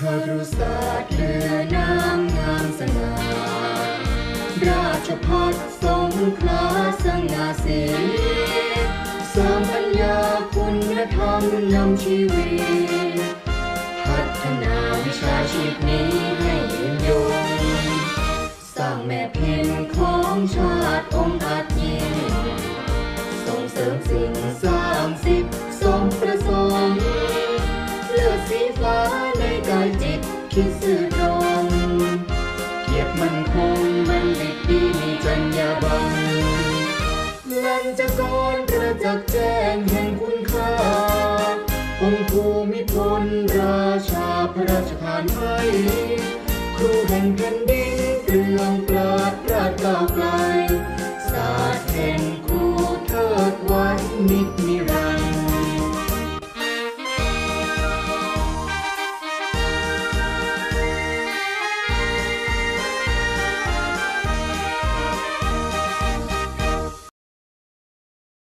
ข้าดูศาสตร์เรือน้ำงามสง่าราชพัฒรงคลาสง่าสีสามปัญญาคุณธรรมนำชีวิต พัฒนาวิชาชีพนี้ให้ยืนยงสร้างแม่พิมพ์ของชาติองค์อาจยิ่งส่งเสริมสิ่งสร้างสิบสมประสงค์เลือดสีฟ้า คิดซื่อตรงเกียบมันคงมันดิดีมีจัญญาบันลันจะกรกระจักแจ้งแห่งคุณค่า องค์ภูมิพลราชาพระราชทานให้ครูแห่งแผ่นดินเรื่องปราดราดก้าไกลศาสตร์แห่งครูเทิดไว้มิตมี